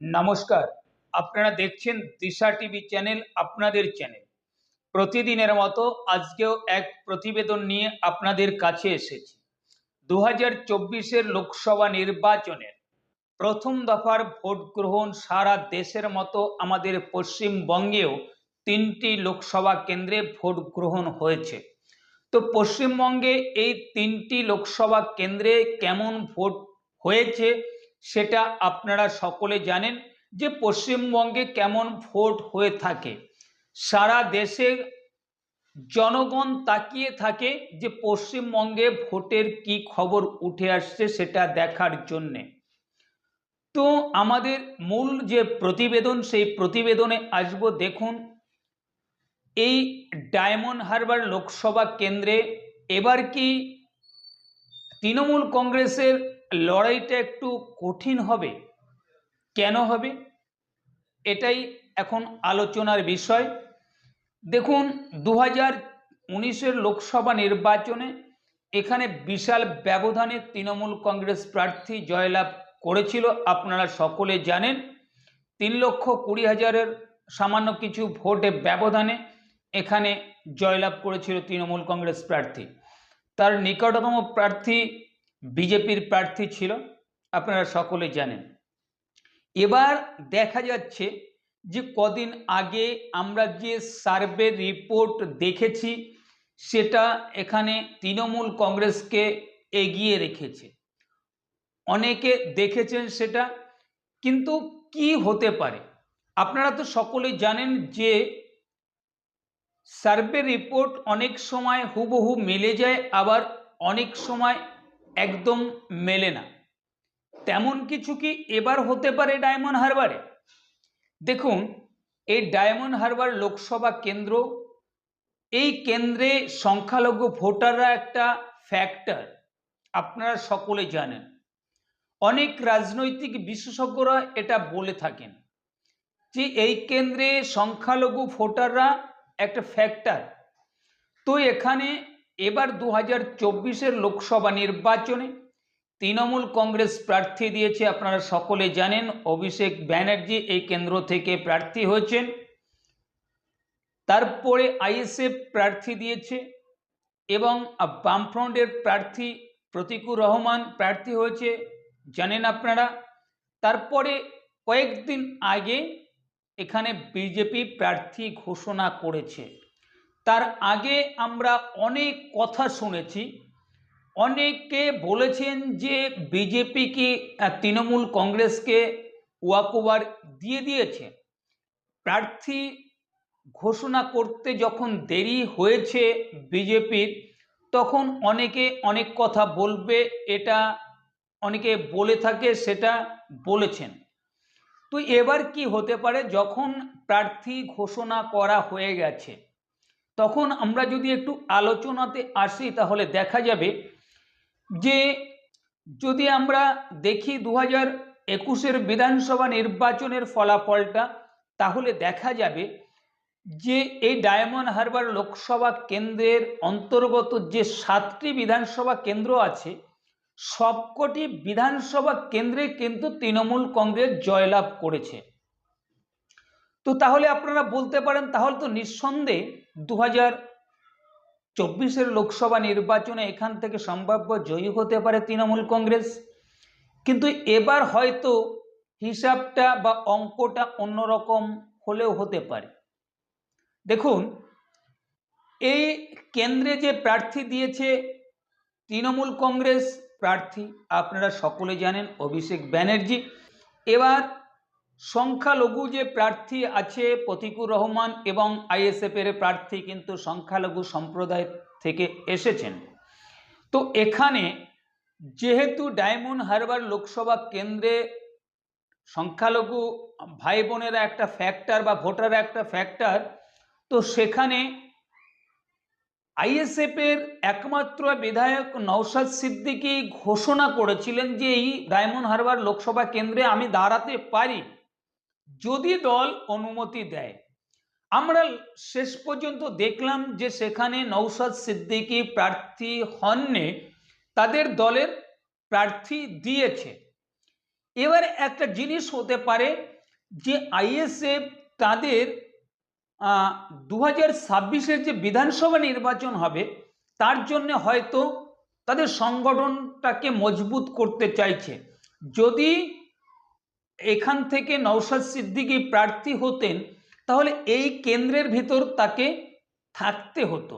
নমস্কার। আপনারা দেখছেন দিশা টিভি চ্যানেল, আপনাদের চ্যানেল। প্রতিদিনের মতো আজকেও এক প্রতিবেদন নিয়ে আপনাদের কাছে এসেছি। দু হাজার চব্বিশের লোকসভা নির্বাচনের প্রথম দফার ভোট গ্রহণ সারা দেশের মতো আমাদের পশ্চিমবঙ্গেও তিনটি লোকসভা কেন্দ্রে ভোট গ্রহণ হয়েছে। তো পশ্চিমবঙ্গে এই তিনটি লোকসভা কেন্দ্রে কেমন ভোট হয়েছে? সেটা আপনারা সকলে জানেন যে পশ্চিমবঙ্গে কেমন ভোট হয়ে থাকে। সারা দেশের জনগণ তাকিয়ে থাকে যে পশ্চিমবঙ্গে ভোটের কি খবর উঠে আসছে সেটা দেখার জন্যে। তো আমাদের মূল যে প্রতিবেদন, সেই প্রতিবেদনে আসব। দেখুন, এই ডায়মন্ড হারবার লোকসভা কেন্দ্রে এবার কি তৃণমূল কংগ্রেসের লড়াইটা একটু কঠিন হবে। কেন হবে? এটাই এখন আলোচনার বিষয়। দেখুন দু হাজার উনিশের লোকসভা নির্বাচনে এখানে বিশাল ব্যবধানে তৃণমূল কংগ্রেস প্রার্থী জয়লাভ করেছিল, আপনারা সকলে জানেন। তিন লক্ষ কুড়ি হাজারের সামান্য কিছু ভোটে ব্যবধানে এখানে জয়লাভ করেছিল তৃণমূল কংগ্রেস প্রার্থী। তার নিকটতম প্রার্থী বিজেপির প্রার্থী ছিল, আপনারা সকলে জানেন। এবার দেখা যাচ্ছে যে কদিন আগে আমরা যে সার্ভে রিপোর্ট দেখেছি, সেটা এখানে তৃণমূল কংগ্রেসকে এগিয়ে রেখেছে। অনেকে দেখেছেন সেটা, কিন্তু কি হতে পারে? আপনারা তো সকলেই জানেন যে সার্ভে রিপোর্ট অনেক সময় হুবহু মিলে যায়, আবার অনেক সময় একদম মেলে না। তেমন কিছু কি এবার হতে পারে ডায়মন্ড হারবারে? দেখুন, এই ডায়মন্ড হারবার লোকসভা কেন্দ্র, এই কেন্দ্রে সংখ্যালঘু ভোটাররা একটা ফ্যাক্টর, আপনারা সকলে জানেন। অনেক রাজনৈতিক বিশেষজ্ঞরা এটা বলে থাকেন যে এই কেন্দ্রে সংখ্যালঘু ভোটাররা একটা ফ্যাক্টর। তো এখানে এবার দু হাজার চব্বিশের লোকসভা নির্বাচনে তৃণমূল কংগ্রেস প্রার্থী দিয়েছে, আপনারা সকলে জানেন, অভিষেক ব্যানার্জি এই কেন্দ্র থেকে প্রার্থী হয়েছেন। তারপরে আইএসএফ প্রার্থী দিয়েছে এবং বামফ্রন্টের প্রার্থী প্রতিকুর রহমান প্রার্থী হয়েছে, জানেন আপনারা। তারপরে কয়েকদিন আগে এখানে বিজেপি প্রার্থী ঘোষণা করেছে। তার আগে আমরা অনেক কথা শুনেছি। অনেকে বলেছেন যে বিজেপি কি তৃণমূল কংগ্রেসকে ওয়াকওভার দিয়ে দিয়েছে? প্রার্থী ঘোষণা করতে যখন দেরি হয়েছে বিজেপির, তখন অনেকে অনেক কথা বলবে, এটা অনেকে বলে থাকে, সেটা বলেছেন। তো এবার কি হতে পারে? যখন প্রার্থী ঘোষণা করা হয়ে গেছে তখন আমরা যদি একটু আলোচনাতে আসি, তাহলে দেখা যাবে যে যদি আমরা দেখি দু হাজার একুশের বিধানসভা নির্বাচনের ফলাফলটা, তাহলে দেখা যাবে যে এই ডায়মন্ড হারবার লোকসভা কেন্দ্রের অন্তর্গত যে সাতটি বিধানসভা কেন্দ্র আছে, সবকটি বিধানসভা কেন্দ্রে কিন্তু তৃণমূল কংগ্রেস জয়লাভ করেছে। তো তাহলে আপনারা বলতে পারেন, তাহলে তো নিঃসন্দেহে দু হাজার চব্বিশের লোকসভা নির্বাচনে এখান থেকে সম্ভাব্য জয়ী হতে পারে তৃণমূল কংগ্রেস। কিন্তু এবার হয়তো হিসাবটা বা অঙ্কটা অন্যরকম হলেও হতে পারে। দেখুন, এই কেন্দ্রে যে প্রার্থী দিয়েছে তৃণমূল কংগ্রেস প্রার্থী, আপনারা সকলে জানেন অভিষেক ব্যানার্জি। এবার সংখ্যালঘু যে প্রার্থী আছে প্রতিকুর রহমান এবং আইএসএফের প্রার্থী কিন্তু সংখ্যালঘু সম্প্রদায় থেকে এসেছেন। তো এখানে যেহেতু ডায়মন্ড হারবার লোকসভা কেন্দ্রে সংখ্যালঘু ভাই বোনেরা একটা ফ্যাক্টর বা ভোটার একটা ফ্যাক্টর তো সেখানে আইএসএফের একমাত্র বিধায়ক নওশাদ সিদ্দিকি ঘোষণা করেছিলেন যে এই ডায়মন্ড হারবার লোকসভা কেন্দ্রে আমি দাঁড়াতে পারি। যদি দল অনুমতি দেয়। আমরা শেষ পর্যন্ত দেখলাম যে সেখানে নৌসাদ সিদ্দিকি প্রার্থী হননে, তাদের দলের প্রার্থী দিয়েছে। এবার একটা জিনিস হতে পারে যে আইএসএফ তাদের দু হাজার যে বিধানসভা নির্বাচন হবে, তার জন্য হয়তো তাদের সংগঠনটাকে মজবুত করতে চাইছে। যদি এখান থেকে নৌসাদ সিদ্দিকী প্রার্থী হতেন, তাহলে এই কেন্দ্রের ভিতর তাকে থাকতে হতো।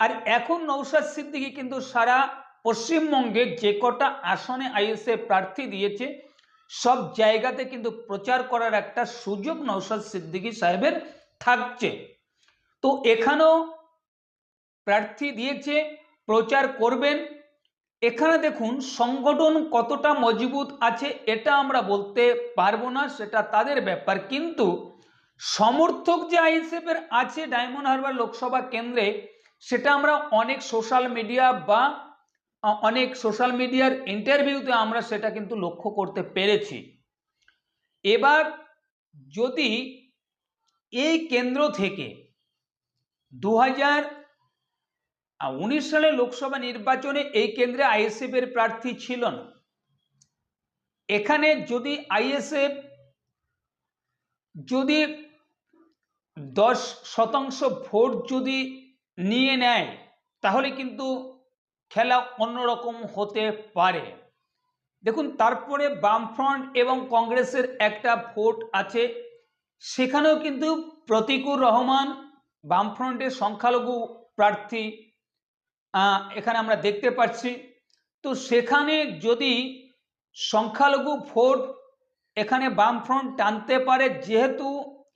আর এখন নৌসাদ সিদ্দিকী কিন্তু সারা পশ্চিমবঙ্গে যে কটা আসনে আইএসএ প্রার্থী দিয়েছে, সব জায়গাতে কিন্তু প্রচার করার একটা সুযোগ নৌসাদ সিদ্দিকী সাহেবের থাকছে। তো এখানেও প্রার্থী দিয়েছে, প্রচার করবেন এখানে দেখুন সংগঠন কতটা মজবুত আছে, এটা আমরা বলতে পারব না, সেটা তাদের ব্যাপার। কিন্তু সমর্থক যে আইএসএফের আছে ডায়মন্ড হারবার লোকসভা কেন্দ্রে, সেটা আমরা অনেক সোশ্যাল মিডিয়া বা অনেক সোশ্যাল মিডিয়ার ইন্টারভিউতে আমরা সেটা কিন্তু লক্ষ্য করতে পেরেছি। এবার যদি এই কেন্দ্র থেকে দু হাজার উনিশ সালে লোকসভা নির্বাচনে এই কেন্দ্রে আইএসএফ এর প্রার্থী ছিল না। এখানে যদি আইএসএফ যদি দশ শতাংশ ভোট যদি নিয়ে নেয়, তাহলে কিন্তু খেলা অন্যরকম হতে পারে। দেখুন, তারপরে বামফ্রন্ট এবং কংগ্রেসের একটা ভোট আছে, সেখানেও কিন্তু প্রতিকুর রহমান বামফ্রন্টের সংখ্যালঘু প্রার্থী এখানে আমরা দেখতে পাচ্ছি। তো সেখানে যদি সংখ্যালঘু ভোট এখানে বামফ্রন্ট টানতে পারে, যেহেতু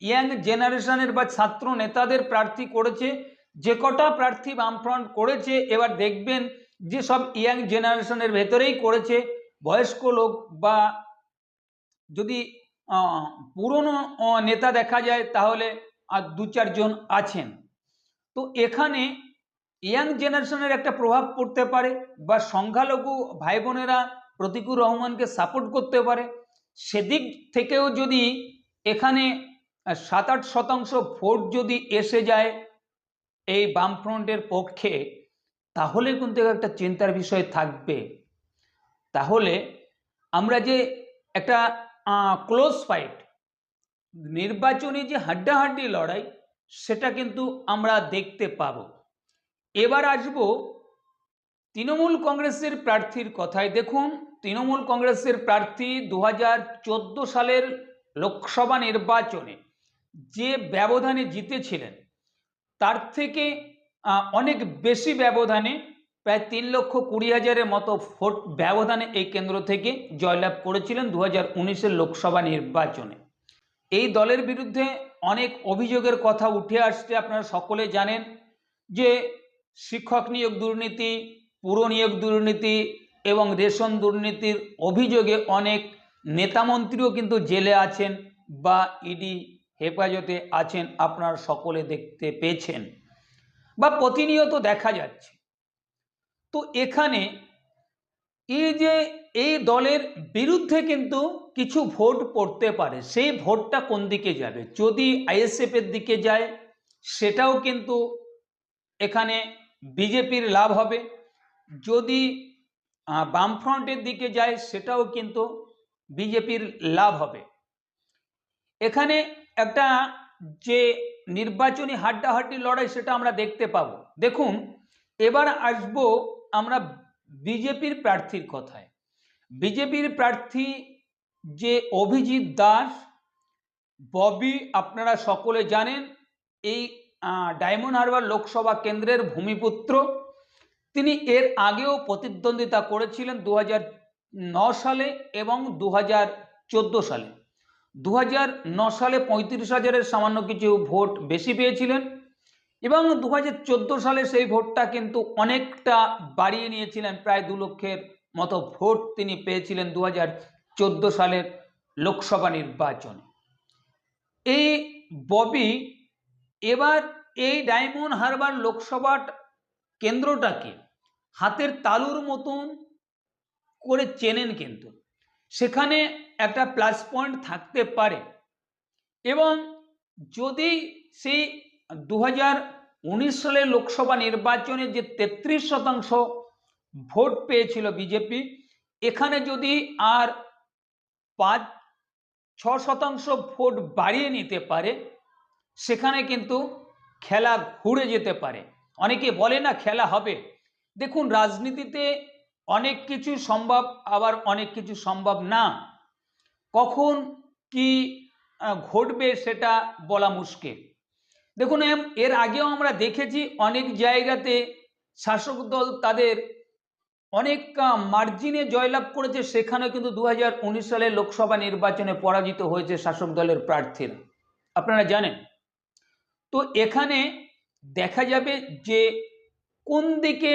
ইয়াং জেনারেশনের বা ছাত্র নেতাদের প্রার্থী করেছে, যে কটা প্রার্থী বামফ্রন্ট করেছে, এবার দেখবেন যে সব ইয়াং জেনারেশনের ভেতরেই করেছে। বয়স্ক লোক বা যদি পুরনো নেতা দেখা যায়, তাহলে আর দু চারজন আছেন। তো এখানে ইয়াং জেনারেশনের একটা প্রভাব পড়তে পারে বা সংখ্যালঘু ভাই বোনেরা প্রতিকুর রহমানকে সাপোর্ট করতে পারে। সেদিক থেকেও যদি এখানে সাত আট শতাংশ ভোট যদি এসে যায় এই বামফ্রন্টের পক্ষে, তাহলে কিন্তু একটা চিন্তার বিষয় থাকবে। তাহলে আমরা যে একটা ক্লোজ ফাইট নির্বাচনী যে হাড্ডাহাড্ডি লড়াই, সেটা কিন্তু আমরা দেখতে পাব। এবার আসব তৃণমূল কংগ্রেসের প্রার্থীর কথায়। দেখুন, তৃণমূল কংগ্রেসের প্রার্থী দু হাজার চোদ্দ সালের লোকসভা নির্বাচনে যে ব্যবধানে জিতেছিলেন, তার থেকে অনেক বেশি ব্যবধানে প্রায় তিন লক্ষ কুড়ি হাজারের মতো ভোট ব্যবধানে এই কেন্দ্র থেকে জয়লাভ করেছিলেন দু হাজার লোকসভা নির্বাচনে। এই দলের বিরুদ্ধে অনেক অভিযোগের কথা উঠে আসছে, আপনারা সকলে জানেন যে শিক্ষক নিয়োগ দুর্নীতি, পুর নিয়োগ দুর্নীতি এবং রেশন দুর্নীতির অভিযোগে অনেক নেতামন্ত্রীও কিন্তু জেলে আছেন বা ইডি হেফাজতে আছেন আপনার সকলে দেখতে পেয়েছেন। বা প্রতিনিয়ত দেখা যাচ্ছে। তো এখানে এই যে এই দলের বিরুদ্ধে কিন্তু কিছু ভোট পড়তে পারে, সেই ভোটটা কোন দিকে যাবে? যদি আইএসএফ এর দিকে যায়, সেটাও কিন্তু এখানে বিজেপির লাভ হবে। যদি বামফ্রন্টের দিকে যায়, সেটাও কিন্তু বিজেপির লাভ হবে। এখানে একটা যে নির্বাচনী হাড্ডাহাড্ডি লড়াই, সেটা আমরা দেখতে পাবো। দেখুন, এবার আসব আমরা বিজেপির প্রার্থীর কথায়। বিজেপির প্রার্থী যে অভিজিৎ দাস, ববি, আপনারা সকলে জানেন, এই ডায়মন্ড হারবার লোকসভা কেন্দ্রের ভূমিপুত্র। তিনি এর আগেও প্রতিদ্বন্দ্বিতা করেছিলেন দু সালে এবং দু হাজার চোদ্দ সালে। দু সালে পঁয়ত্রিশ হাজারের সামান্য কিছু ভোট বেশি পেয়েছিলেন এবং দু হাজার চোদ্দ সালে সেই ভোটটা কিন্তু অনেকটা বাড়িয়ে নিয়েছিলেন, প্রায় দু লক্ষের মতো ভোট তিনি পেয়েছিলেন দু হাজার চোদ্দ সালের লোকসভা নির্বাচনে। এই ববি এবার এই ডায়মন্ড হারবার লোকসভা কেন্দ্রটাকে হাতের তালুর মতন করে চেনেন কিন্তু। সেখানে একটা প্লাস পয়েন্ট থাকতে পারে। এবং যদি সেই দু উনিশ সালের লোকসভা নির্বাচনে যে তেত্রিশ শতাংশ ভোট পেয়েছিল বিজেপি, এখানে যদি আর পাঁচ, ছ শতাংশ ভোট বাড়িয়ে নিতে পারে সেখানে কিন্তু খেলা ঘুরে যেতে পারে। অনেকে বলে না খেলা হবে। দেখুন, রাজনীতিতে অনেক কিছু সম্ভব, আবার অনেক কিছু সম্ভব না। কখন কি ঘটবে সেটা বলা মুশকিল। দেখুন এর আগেও আমরা দেখেছি অনেক জায়গাতে শাসক দল তাদের অনেক মার্জিনে জয়লাভ করেছে। সেখানে কিন্তু দু সালে লোকসভা নির্বাচনে পরাজিত হয়েছে শাসক দলের প্রার্থীরা। আপনারা জানেন? তো এখানে দেখা যাবে যে কোন দিকে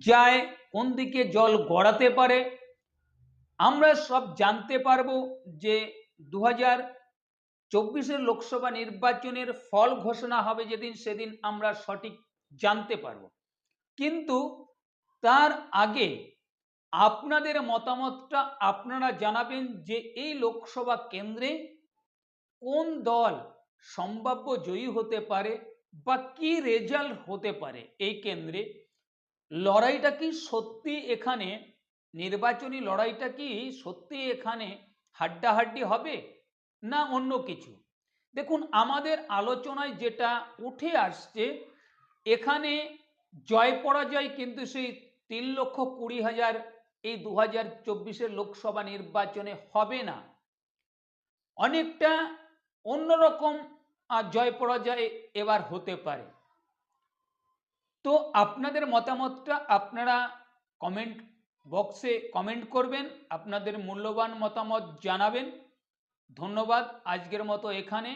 যায়, কোন দিকে জল গড়াতে পারে, আমরা সব জানতে পারব যে দু হাজার চব্বিশের লোকসভা নির্বাচনের ফল ঘোষণা হবে যেদিন, সেদিন আমরা সঠিক জানতে পারব। কিন্তু তার আগে আপনাদের মতামতটা আপনারা জানাবেন যে এই লোকসভা কেন্দ্রে কোন দল সম্ভাব্য জয়ী হতে পারে বা কি রেজাল্ট হতে পারে এই কেন্দ্রে, লড়াইটা কি সত্যি এখানে, নির্বাচনী লড়াইটা কি সত্যি এখানে হাড্ডাহাড্ডি হবে না অন্য কিছু? দেখুন, আমাদের আলোচনায় যেটা উঠে আসছে, এখানে জয় পরাজয় কিন্তু সেই তিন লক্ষ কুড়ি হাজার, এই দু হাজার চব্বিশের লোকসভা নির্বাচনে হবে না। অনেকটা অন্যরকম জয় পরাজয় এবার হতে পারে। তো আপনাদের মতামতটা আপনারা কমেন্ট বক্সে কমেন্ট করবেন, আপনাদের মূল্যবান মতামত জানাবেন। ধন্যবাদ আজকের মতো এখানে।